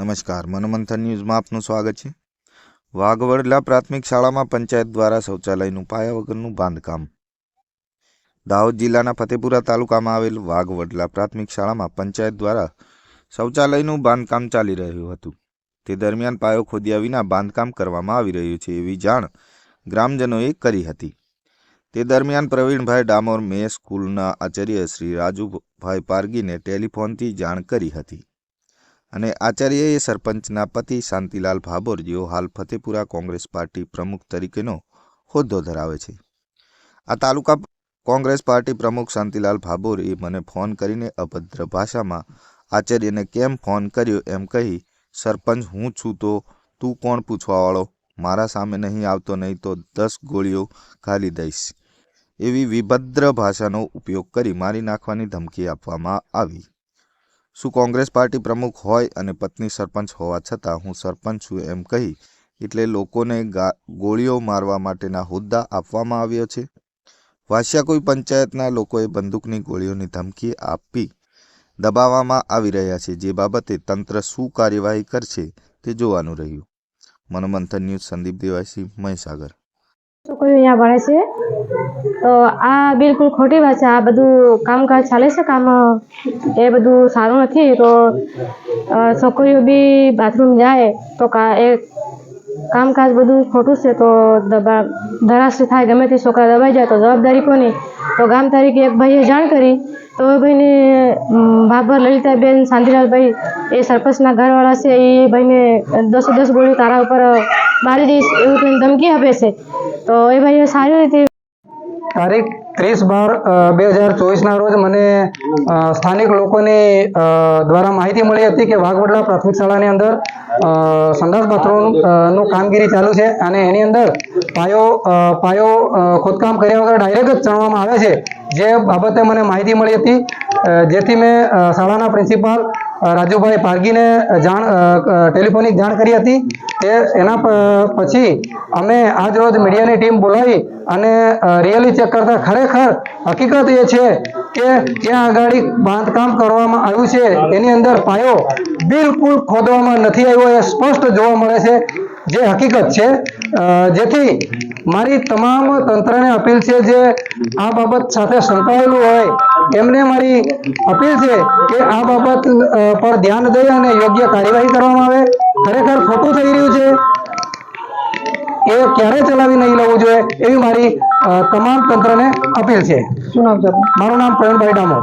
નમસ્કાર, મનમંથન ન્યૂઝમાં આપનું સ્વાગત છે. વાઘવડલા પ્રાથમિક શાળામાં પંચાયત દ્વારા શૌચાલયનું પાયા વગરનું બાંધકામ. દાહોદ જિલ્લાના ફતેપુરા તાલુકામાં આવેલ વાઘવડલા પ્રાથમિક શાળામાં પંચાયત દ્વારા શૌચાલયનું બાંધકામ ચાલી રહ્યું હતું. તે દરમિયાન પાયો ખોદ્યા વિના બાંધકામ કરવામાં આવી રહ્યું છે એવી જાણ ગ્રામજનોએ કરી હતી. તે દરમિયાન પ્રવીણભાઈ ડામોર મેં સ્કૂલના આચાર્ય શ્રી રાજુભાઈ પારગીને ટેલિફોનથી જાણ કરી હતી. અને આચાર્યએ સરપંચના પતિ શાંતિલાલ ભાભોર જેઓ હાલ ફતેપુરા કોંગ્રેસ પાર્ટી પ્રમુખ તરીકેનો હોદ્દો ધરાવે છે. આ તાલુકા કોંગ્રેસ પાર્ટી પ્રમુખ શાંતિલાલ ભાભોરે મને ફોન કરીને અભદ્ર ભાષામાં આચાર્યને કેમ ફોન કર્યો એમ કહી, સરપંચ, હું છું તો તું કોણ પૂછવાવાળો? મારા સામે નહીં આવતો નહીં તો દસ ગોળીઓ ખાલી દઈશ. એવી વિભદ્ર ભાષાનો ઉપયોગ કરી મારી નાખવાની ધમકી આપવામાં આવી. શું કોંગ્રેસ પાર્ટી પ્રમુખ હોય અને પત્ની સરપંચ હોવા છતાં હું સરપંચ છું એમ કહી એટલે લોકોને ગોળીઓ મારવા માટેના હોદ્દા આપવામાં આવ્યો છે. વાસિયા કોઈ પંચાયતના લોકોએ બંદૂકની ગોળીઓની ધમકી આપી દબાવવામાં આવી રહ્યા છે, જે બાબતે તંત્ર શું કાર્યવાહી કરશે તે જોવાનું રહ્યું. મનોમંથન ન્યૂઝ સંદીપ દેવાસી મહીસાગર. છોકરીઓ અહીંયા ભણે છે. તો આ બિલકુલ ખોટી વાત છે. આ બધું કામકાજ ચાલે છે કામ? એ બધું સારું નથી. તો છોકરીઓ બી બાથરૂમ જાય તો એ કામકાજ બધું ખોટું છે. તો દબા ધરાશ થાય. ગમે તે છોકરા દબાઈ જાય તો જવાબદારી કોની? તો ગામ તરીકે એક ભાઈએ જાણ કરી. તો ભાઈને ભાભર લલિતાબેન શાંતિલાલભાઈ એ સરપંચના ઘરવાળા છે. એ ભાઈને દસો દસ ગોળી તારા ઉપર મારી દઈશ એવું કહીને ધમકી આપે છે તો એ ભાઈએ સારી રીતે તારીખ ત્રીસ બાર બે હજાર ચોવીસના રોજ મને સ્થાનિક લોકોની દ્વારા માહિતી મળી હતી કે વાઘવડલા પ્રાથમિક શાળાની અંદર સંડાસ બાથરૂમનું કામગીરી ચાલુ છે અને એની અંદર પાયો પાયો ખોદકામ કર્યા વગર ડાયરેક્ટ જ ચણવામાં આવે છે. જે બાબતે મને માહિતી મળી હતી જેથી મેં શાળાના પ્રિન્સિપાલ રાજુભાઈ પારગીને જાણ ટેલિફોનિક જાણ કરી હતી. તે એના પછી અમે આજ રોજ મીડિયાની ટીમ બોલાવી અને રિયલી ચેક કરતા ખરેખર હકીકત એ છે કે ત્યાં આગળ બાંધકામ કરવામાં આવ્યું છે. એની અંદર પાયો બિલકુલ ખોદવામાં નથી આવ્યો. એ સ્પષ્ટ જોવા મળે છે. જે હકીકત છે જેથી મારી તમામ તંત્રને અપીલ છે જે આ બાબત સાથે સંકળાયેલું હોય, એમને મારી અપીલ છે કે આ બાબત પર ધ્યાન દઈ અને યોગ્ય કાર્યવાહી કરવામાં આવે. ખરેખર ખોટું થઈ રહ્યું છે? એ ક્યારે ચલાવી નહીં લેવું જોઈએ? એવી મારી તમામ તંત્રને અપીલ છે. શું નામ છે મારું નામ પ્રવીણભાઈ ડામોર.